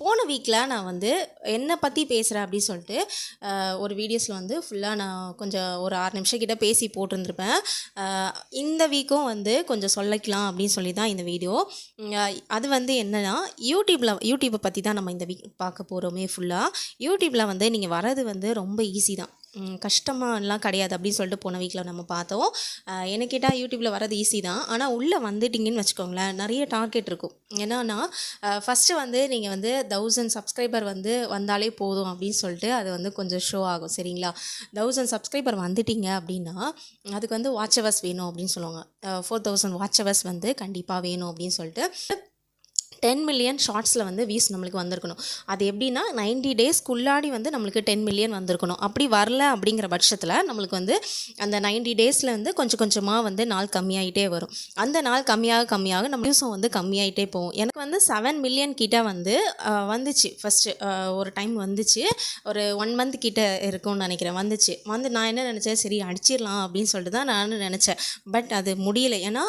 போன வீக்கில் நான் வந்து என்னை பற்றி பேசுகிறேன் அப்படின்னு சொல்லிட்டு ஒரு வீடியோஸில் வந்து ஃபுல்லாக நான் கொஞ்சம் ஒரு ஆறு நிமிஷம் கிட்ட பேசி போட்டிருந்துருப்பேன். இந்த வீக்கும் வந்து கொஞ்சம் சொல்லிக்கலாம் அப்படின்னு சொல்லி தான் இந்த வீடியோ அது வந்து என்னென்னா யூடியூப்பில் யூடியூப்பை பற்றி தான் நம்ம இந்த வீக் பார்க்க போகிறோமே ஃபுல்லாக யூடியூப்பில் வந்து நீங்கள் வர்றது வந்து ரொம்ப ஈஸி தான். கஷ்டமாலாம் கிடையாது அப்படின்னு சொல்லிட்டு போன வீக்கில் நம்ம பார்த்தோம். என்ன கேட்டால் யூடியூப்பில் வரது ஈஸி தான். ஆனால் உள்ளே வந்துட்டிங்கன்னு வச்சுக்கோங்களேன் நிறைய டார்கெட் இருக்கும். என்னன்னா ஃபஸ்ட்டு வந்து நீங்கள் வந்து தௌசண்ட் சப்ஸ்கிரைபர் வந்து வந்தாலே போதும் அப்படின்னு சொல்லிட்டு அது வந்து கொஞ்சம் ஷோ ஆகும் சரிங்களா? தௌசண்ட் சப்ஸ்கிரைபர் வந்துட்டீங்க அப்படின்னா அதுக்கு வந்து வாட்ச் ஹவர்ஸ் வேணும் அப்படின்னு சொல்லுவாங்க. ஃபோர் தௌசண்ட் வாட்ச் ஹவர்ஸ் வந்து கண்டிப்பாக வேணும் அப்படின்னு சொல்லிட்டு டென் மில்லியன் ஷார்ட்ஸில் வந்து வியூஸ் நம்மளுக்கு வந்திருக்கணும். அது எப்படின்னா நைன்டி டேஸ்க்குள்ளாடி வந்து நம்மளுக்கு டென் மில்லியன் வந்திருக்கணும். அப்படி வரல அப்படிங்கிற பட்சத்தில் நம்மளுக்கு வந்து அந்த நைன்டி டேஸில் வந்து கொஞ்சம் கொஞ்சமாக வந்து நாள் கம்மியாயிட்டே வரும். அந்த நாள் கம்மியாக கம்மியாக நம்ம வியூஸும் வந்து கம்மியாயிட்டே போகும். எனக்கு வந்து செவன் மில்லியன் கிட்ட வந்து வந்துச்சு. ஃபஸ்ட்டு ஒரு டைம் வந்துச்சு. ஒரு ஒன் மந்த் கிட்ட இருக்கும்னு நினைக்கிறேன். வந்துச்சு. வந்து நான் என்ன நினச்சேன்? சரி அடிச்சிடலாம் அப்படின்னு சொல்லிட்டு தான் நான் நினச்சேன். பட் அது முடியல. ஏன்னா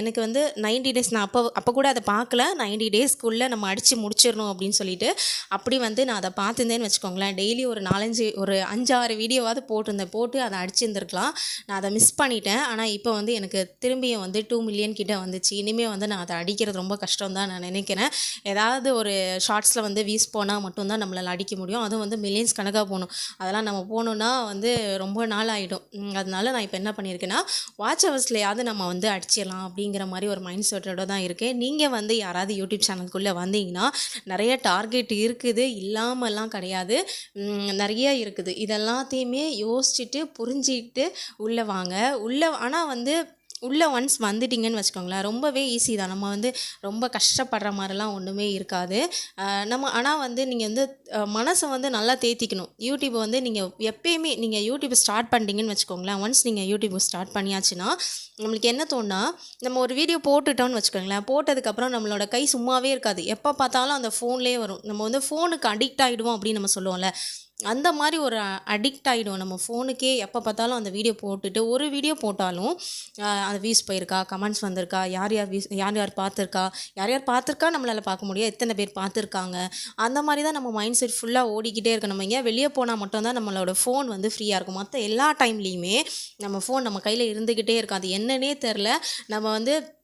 எனக்கு வந்து நைன்டி டேஸ் நான் அப்போ அப்போ கூட அதை பார்க்கல. நைன்டி டேஸ்க்குள்ளே நம்ம அடித்து முடிச்சிடணும் அப்படின்னு சொல்லிட்டு அப்படி வந்து நான் அதை பார்த்துருந்தேன்னு வச்சுக்கோங்களேன். டெய்லி ஒரு நாலஞ்சு ஒரு அஞ்சாறு வீடியோவாவது போட்டிருந்தேன். போட்டு அதை அடிச்சிருந்துருக்கலாம். நான் அதை மிஸ் பண்ணிட்டேன். ஆனால் இப்போ வந்து எனக்கு திரும்பியும் வந்து டூ மில்லியன் கிட்டே வந்துச்சு. இனிமேல் வந்து நான் அதை அடிக்கிறது ரொம்ப கஷ்டம் தான் நான் நினைக்கிறேன். ஏதாவது ஒரு ஷார்ட்ஸில் வந்து வீஸ் போனால் மட்டும்தான் நம்மளால் அடிக்க முடியும். அதுவும் வந்து மில்லியன்ஸ் கணக்காக போகணும். அதெல்லாம் நம்ம போகணுன்னா வந்து ரொம்ப நாள் ஆகிடும் அதனால நான் இப்போ என்ன பண்ணியிருக்கேன்னா வாட்ச் ஹவர்ஸ்லையாவது நம்ம வந்து அடிச்சிடலாம் அப்படிங்கிற மாதிரி ஒரு மைண்ட் செட்டோட தான் இருக்கேன். நீங்கள் வந்து யாராவது யூடியூப் சேனலுக்குள்ளே வந்தீங்கன்னா நிறைய டார்கெட் இருக்குது இல்லாமலாம் கிடையாது. நிறைய இருக்குது. இதெல்லாத்தையுமே யோசிச்சுட்டு புரிஞ்சுக்கிட்டு உள்ளே வாங்க. உள்ளே ஆனால் வந்து உள்ளே ஒன்ஸ் வந்துட்டிங்கன்னு வச்சுக்கோங்களேன் ரொம்பவே ஈஸி தான். நம்ம வந்து ரொம்ப கஷ்டப்படுற மாதிரிலாம் ஒன்றுமே இருக்காது. நம்ம ஆனால் வந்து நீங்கள் வந்து மனசை வந்து நல்லா தேத்திக்கணும். யூடியூப் வந்து நீங்கள் எப்பயுமே நீங்கள் யூடியூப் ஸ்டார்ட் பண்ணிட்டீங்கன்னு வச்சுக்கோங்களேன் ஒன்ஸ் நீங்கள் யூடியூப் ஸ்டார்ட் பண்ணியாச்சுன்னா நம்மளுக்கு என்ன தோணுனா நம்ம ஒரு வீடியோ போட்டுட்டோம்னு வச்சுக்கோங்களேன் போட்டதுக்கப்புறம் நம்மளோட கை சும்மாவே இருக்காது. எப்போ பார்த்தாலும் அந்த ஃபோன்லேயே வரும். நம்ம வந்து ஃபோனுக்கு அடிக்ட் ஆகிடுவோம் அப்படின்னு நம்ம சொல்லுவோம்ல. அந்த மாதிரி ஒரு அடிக்ட் ஆகிடும் நம்ம ஃபோனுக்கே எப்போ பார்த்தாலும் அந்த வீடியோ போட்டுட்டு ஒரு வீடியோ போட்டாலும் அந்த வியூஸ் போயிருக்கா கமெண்ட்ஸ் வந்திருக்கா யார் யார் வியூஸ் யார் யார் பார்த்துருக்கா யார் யார் பார்த்துருக்கா நம்மளால் பார்க்க முடியும் எத்தனை பேர் பார்த்துருக்காங்க அந்த மாதிரி தான் நம்ம மைண்ட் செட் ஃபுல்லாக ஓடிக்கிட்டே இருக்கு நம்ம எங்கேயா வெளியே போனால் மட்டும்தான் நம்மளோட ஃபோன் வந்து ஃப்ரீயாக இருக்கும். மற்ற எல்லா டைம்லேயுமே நம்ம ஃபோன் நம்ம கையில் இருந்துக்கிட்டே இருக்கும் அது என்னன்னே தெரில நம்ம வந்து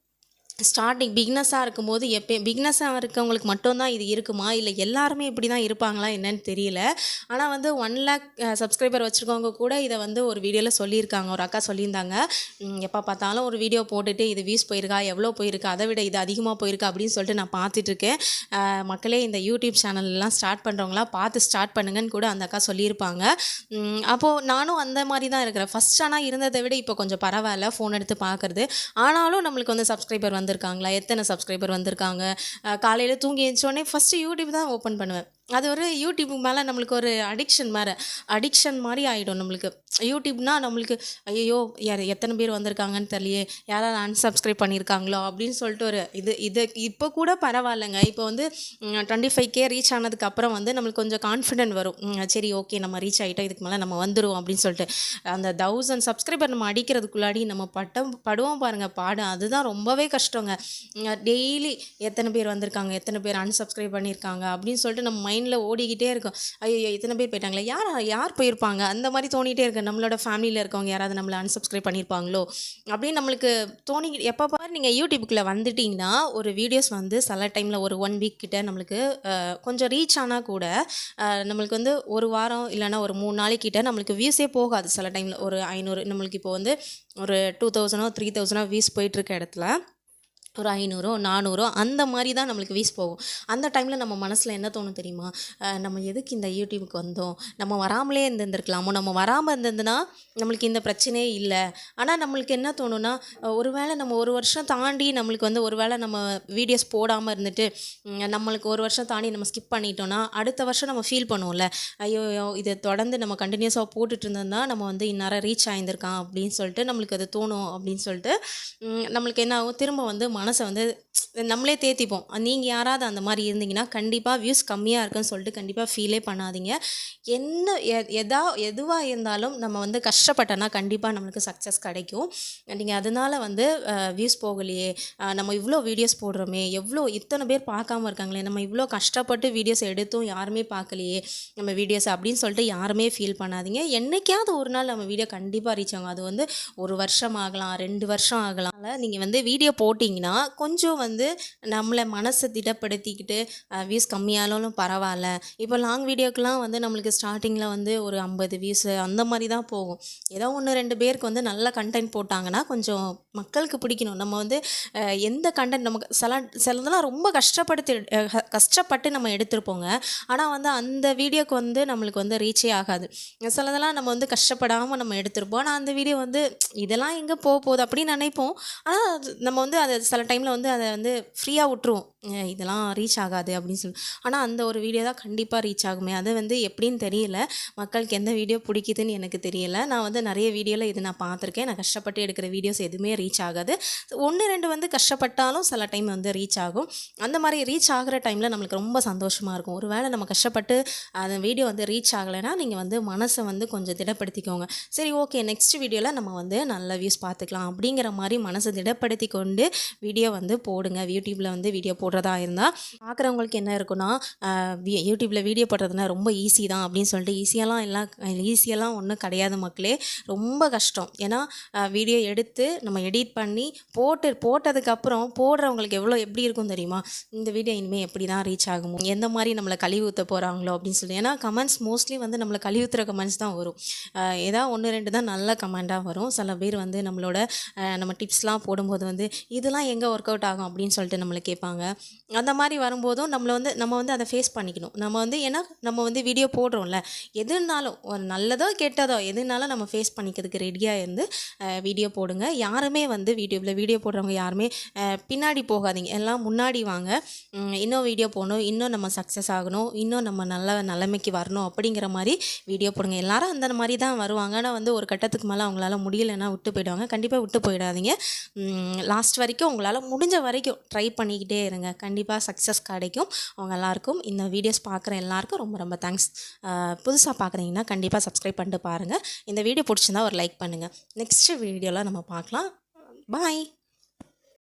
ஸ்டார்டிங் பிக்னஸாக இருக்கும்போது எப்போ பிக்னஸாக இருக்கவங்களுக்கு மட்டும்தான் இது இருக்குமா? இல்லை எல்லாருமே இப்படி தான் இருப்பாங்களா என்னன்னு தெரியல. ஆனால் வந்து ஒன் லேக் சப்ஸ்கிரைபர் வச்சுருக்கவங்க கூட இதை வந்து ஒரு வீடியோவில் சொல்லியிருக்காங்க. ஒரு அக்கா சொல்லியிருந்தாங்க. எப்போ பார்த்தாலும் ஒரு வீடியோ போட்டுட்டு இது வியூஸ் போயிருக்கா? எவ்வளோ போயிருக்கா? அதை விட இது அதிகமாக போயிருக்கா? அப்படின்னு சொல்லிட்டு நான் பார்த்துட்ருக்கேன் மக்களே இந்த யூடியூப் சேனல்லாம் ஸ்டார்ட் பண்ணுறவங்களாம் பார்த்து ஸ்டார்ட் பண்ணுங்கன்னு கூட அந்த அக்கா சொல்லியிருப்பாங்க. அப்போது நானும் அந்த மாதிரி தான் இருக்கிறேன். ஃபஸ்ட் ஆனால் இருந்ததை விட இப்போ கொஞ்சம் பரவாயில்ல ஃபோன் எடுத்து பார்க்குறது. ஆனாலும் நம்மளுக்கு வந்து சப்ஸ்கிரைபர் வந்திருக்காங்களா? எத்தனை சப்ஸ்கிரைபர் வந்திருக்காங்க? காலையில் தூங்கி எழுந்தோடனே ஃபஸ்ட்டு யூடியூப் தான் ஓப்பன் பண்ணுவேன். அது ஒரு யூடியூப் மேலே நம்மளுக்கு ஒரு அடிக்ஷன் மாதிரி அடிக்ஷன் மாதிரி ஆகிடும் நம்மளுக்கு. யூடியூப்னா நம்மளுக்கு ஐயோ யார் எத்தனை பேர் வந்திருக்காங்கன்னு தெரியலையே யாராவது அன்சப்ஸ்கிரைப் பண்ணியிருக்காங்களோ அப்படின்னு சொல்லிட்டு ஒரு இது இது இப்போ கூட பரவாயில்லைங்க. இப்போ வந்து டுவெண்ட்டி ஃபைவ் கே ரீச் ஆனதுக்கு அப்புறம் வந்து நம்மளுக்கு கொஞ்சம் கான்ஃபிடென்ட் வரும். சரி ஓகே நம்ம ரீச் ஆகிட்டோம் இதுக்கு மேலே நம்ம வந்துடுவோம் அப்படின்னு சொல்லிட்டு. அந்த தௌசண்ட் சப்ஸ்கிரைபர் நம்ம அடிக்கிறதுக்குள்ளாடி நம்ம பட்டம் படுவோம் பாருங்கள் பாடம். அதுதான் ரொம்பவே கஷ்டங்க. டெய்லி எத்தனை பேர் வந்திருக்காங்க எத்தனை பேர் அன்சப்ஸ்கிரைப் பண்ணியிருக்காங்க அப்படின்னு சொல்லிட்டு நம்ம மைண்டில் ஓடிக்கிட்டே இருக்கும். ஐயோ இத்தனை பேர் போயிட்டாங்களே. யார் யார் போயிருப்பாங்க? அந்த மாதிரி தோணிகிட்டே இருக்கு. நம்மளோட ஃபேமிலியில் இருக்கவங்க யாராவது நம்மளை அன்சப்ஸ்கிரைப் பண்ணியிருப்பாங்களோ அப்படின்னு நம்மளுக்கு தோணி எப்போ பாரு நீங்கள் யூடியூப்புக்குள்ளே வந்துட்டிங்கன்னா ஒரு வீடியோஸ் வந்து சில டைமில் ஒரு ஒன் வீக் கிட்ட நம்மளுக்கு கொஞ்சம் ரீச் ஆனால் கூட நம்மளுக்கு வந்து ஒரு வாரம் இல்லைன்னா ஒரு மூணு நாளைக்கிட்ட நம்மளுக்கு வியூஸே போகாது. சில டைமில் ஒரு ஐநூறு நம்மளுக்கு இப்போ வந்து ஒரு டூ தௌசண்டோ த்ரீ தௌசண்டோ வியூஸ் போயிட்டுருக்க இடத்துல. ஒரு ஐநூறோ நானூறோ அந்த மாதிரி தான் நம்மளுக்கு வீஸ் போகும். அந்த டைமில் நம்ம மனசில் என்ன தோணும் தெரியுமா? நம்ம எதுக்கு இந்த யூடியூபுக்கு வந்தோம்? நம்ம வராமலே இருந்திருந்துருக்கலாமோ நம்ம வராமல் இருந்ததுன்னா நம்மளுக்கு இந்த பிரச்சனையே இல்லை. ஆனால் நம்மளுக்கு என்ன தோணும்னா ஒரு வேளை நம்ம ஒரு வருஷம் தாண்டி நம்மளுக்கு வந்து ஒரு வேளை நம்ம வீடியோஸ் போடாமல் இருந்துட்டு நம்மளுக்கு ஒரு வருஷம் தாண்டி நம்ம ஸ்கிப் பண்ணிட்டோம்னா அடுத்த வருஷம் நம்ம ஃபீல் பண்ணுவோம்ல. ஐயோ இதை தொடர்ந்து நம்ம கண்டினியூஸாக போட்டுட்டு இருந்தோம்னா நம்ம வந்து இந்நேரம் ரீச் ஆகிருந்திருக்கான் அப்படின்னு சொல்லிட்டு நம்மளுக்கு அது தோணும் அப்படின்னு சொல்லிட்டு நம்மளுக்கு என்ன ஆகும்? திரும்ப வந்து மனசை வந்து நம்மளே தேத்திப்போம். நீங்கள் யாராவது அந்த மாதிரி இருந்தீங்கன்னா கண்டிப்பாக வியூஸ் கம்மியாக இருக்குன்னு சொல்லிட்டு கண்டிப்பாக ஃபீலே பண்ணாதீங்க. என்ன எ- எதா எதுவாக இருந்தாலும் நம்ம வந்து கஷ்டப்பட்டோன்னா கண்டிப்பாக நம்மளுக்கு சக்ஸஸ் கிடைக்கும். நீங்கள் அதனால வந்து வியூஸ் போகலையே. நம்ம இவ்வளோ வீடியோஸ் போடுறோமே. எவ்வளோ இத்தனை பேர் பார்க்காம இருக்காங்களே. நம்ம இவ்வளோ கஷ்டப்பட்டு வீடியோஸ் எடுத்தும் யாருமே பார்க்கலையே. நம்ம வீடியோஸ் அப்படின்னு சொல்லிட்டு யாருமே ஃபீல் பண்ணாதீங்க. என்னைக்காவது ஒரு நாள் நம்ம வீடியோ கண்டிப்பாக ரீச் ஆகும். அது வந்து ஒரு வருஷம் ஆகலாம் ரெண்டு வருஷம் ஆகலாம். நீங்கள் வந்து வீடியோ போட்டிங்கன்னா கொஞ்சம் வந்து நம்மளை மனசை திடப்படுத்திக்கிட்டு வியூஸ் கம்மியானாலும் பரவாயில்ல. இப்போ லாங் வீடியோக்கெலாம் வந்து நம்மளுக்கு ஸ்டார்டிங்கில் வந்து ஒரு ஐம்பது வியூஸு அந்த மாதிரி தான் போகும். ஏதோ ஒன்று ரெண்டு பேருக்கு வந்து நல்ல கண்டென்ட் போட்டாங்கன்னா கொஞ்சம் மக்களுக்கு பிடிக்கணும். நம்ம வந்து எந்த கண்டென்ட் நமக்கு சில சிலதெல்லாம் ரொம்ப கஷ்டப்படுத்தி கஷ்டப்பட்டு நம்ம எடுத்திருப்போங்க. ஆனால் வந்து அந்த வீடியோக்கு வந்து நம்மளுக்கு வந்து ரீச்சே ஆகாது. சிலதெல்லாம் நம்ம வந்து கஷ்டப்படாமல் நம்ம எடுத்திருப்போம். ஆனால் அந்த வீடியோ வந்து இதெல்லாம் எங்கே போக போகுது? அப்படின்னு நினைப்போம். ஆனால் அது- நம்ம வந்து அதை சில டைமில் வந்து அதை வந்து ஃப்ரீயாக விட்டுருவோம். இதெல்லாம் ரீச் ஆகாது அப்படின்னு சொல்லி. ஆனால் அந்த ஒரு வீடியோ தான் கண்டிப்பாக ரீச் ஆகுமே. அது வந்து எப்படின்னு தெரியல. மக்களுக்கு எந்த வீடியோ பிடிக்குதுன்னு எனக்கு தெரியல. நான் வந்து நிறைய வீடியோவில் இது நான் பார்த்துருக்கேன். நான் கஷ்டப்பட்டு எடுக்கிற வீடியோஸ் எதுவுமே ரீச் ஆகாது. ஒன்று ரெண்டு வந்து கஷ்டப்பட்டாலும் சில டைம் வந்து ரீச் ஆகும். அந்த மாதிரி ரீச் ஆகிற டைமில் நம்மளுக்கு ரொம்ப சந்தோஷமாக இருக்கும். ஒரு வேளை நம்ம கஷ்டப்பட்டு அந்த வீடியோ வந்து ரீச் ஆகலைன்னா நீங்கள் வந்து மனசை வந்து கொஞ்சம் திடப்படுத்திக்கோங்க. சரி ஓகே நெக்ஸ்ட் வீடியோவில் நம்ம வந்து நல்ல வியூஸ் பார்த்துக்கலாம். அப்படிங்கிற மாதிரி மனசை திடப்படுத்தி கொண்டு வீடியோ வந்து போடுங்க. யூடியூப்பில் வந்து வீடியோ போடுறதா இருந்தால் பார்க்குறவங்களுக்கு என்ன இருக்குன்னா யூடியூப்பில் வீடியோ போடுறதுனா ரொம்ப ஈஸி தான் அப்படின்னு சொல்லிட்டு ஈஸியெல்லாம் எல்லாம் ஈஸியெல்லாம் ஒன்றும் கிடையாது மக்களே. ரொம்ப கஷ்டம். ஏன்னா வீடியோ எடுத்து நம்ம எடிட் பண்ணி போட்டு போட்டதுக்கப்புறம் போடுறவங்களுக்கு எவ்வளோ எப்படி இருக்கும் தெரியுமா? இந்த வீடியோ இனிமேல் எப்படி தான் ரீச் ஆகுமோ? எந்த மாதிரி நம்மளை கழிவு ஊற்ற போகிறாங்களோ அப்படின்னு சொல்லி. ஏன்னா கமெண்ட்ஸ் மோஸ்ட்லி வந்து நம்மளை கழிவு ஊற்றுற கமெண்ட்ஸ் தான் வரும். ஏதாவது ஒன்று ரெண்டு தான் நல்ல கமெண்ட்டாக வரும். சில பேர் வந்து நம்மளோட நம்ம டிப்ஸ்லாம் போடும்போது வந்து இதெல்லாம் எங்கே ஒர்க் அவுட் ஆகும் அப்படின்னு சொல்லிட்டு நம்மளை கேட்பாங்க. அந்த மாதிரி வரும்போதும் நம்மளை வந்து நம்ம வந்து அதை ஃபேஸ் பண்ணிக்கணும். நம்ம வந்து ஏன்னா நம்ம வந்து வீடியோ போடுறோம்ல. எதுனாலும் ஒரு நல்லதோ கெட்டதோ எதுனாலும் நம்ம ஃபேஸ் பண்ணிக்கிறதுக்கு ரெடியாக இருந்து வீடியோ போடுங்க. யாருமே வந்து வீடியோவில் வீடியோ போடுறவங்க யாருமே பின்னாடி போகாதீங்க. எல்லாம் முன்னாடி வாங்க. இன்னும் வீடியோ போகணும் இன்னும் நம்ம சக்ஸஸ் ஆகணும். இன்னும் நம்ம நல்ல நிலைமைக்கு வரணும் அப்படிங்கிற மாதிரி வீடியோ போடுங்க. எல்லாரும் அந்த மாதிரி தான் வருவாங்க. ஆனால் வந்து ஒரு கட்டத்துக்கு மேலே அவங்களால முடியலைன்னா விட்டு போயிடுவாங்க. கண்டிப்பாக விட்டு போயிடாதீங்க. லாஸ்ட் வரைக்கும் உங்களால் முடிஞ்ச வரைக்கும் ட்ரை பண்ணிக்கிட்டே இருங்க. கண்டிப்பாக சக்ஸஸ் கிடைக்கும். அவங்க எல்லாருக்கும் இந்த வீடியோஸ் பார்க்குற எல்லாருக்கும் ரொம்ப ரொம்ப தேங்க்ஸ் புதுசாக பார்க்குறீங்கன்னா கண்டிப்பாக சப்ஸ்கிரைப் பண்ணிட்டு பாருங்கள் இந்த வீடியோ பிடிச்சிருந்தா ஒரு லைக் பண்ணுங்கள் நெக்ஸ்ட் வீடியோவில் நம்ம பார்க்கலாம் பாய்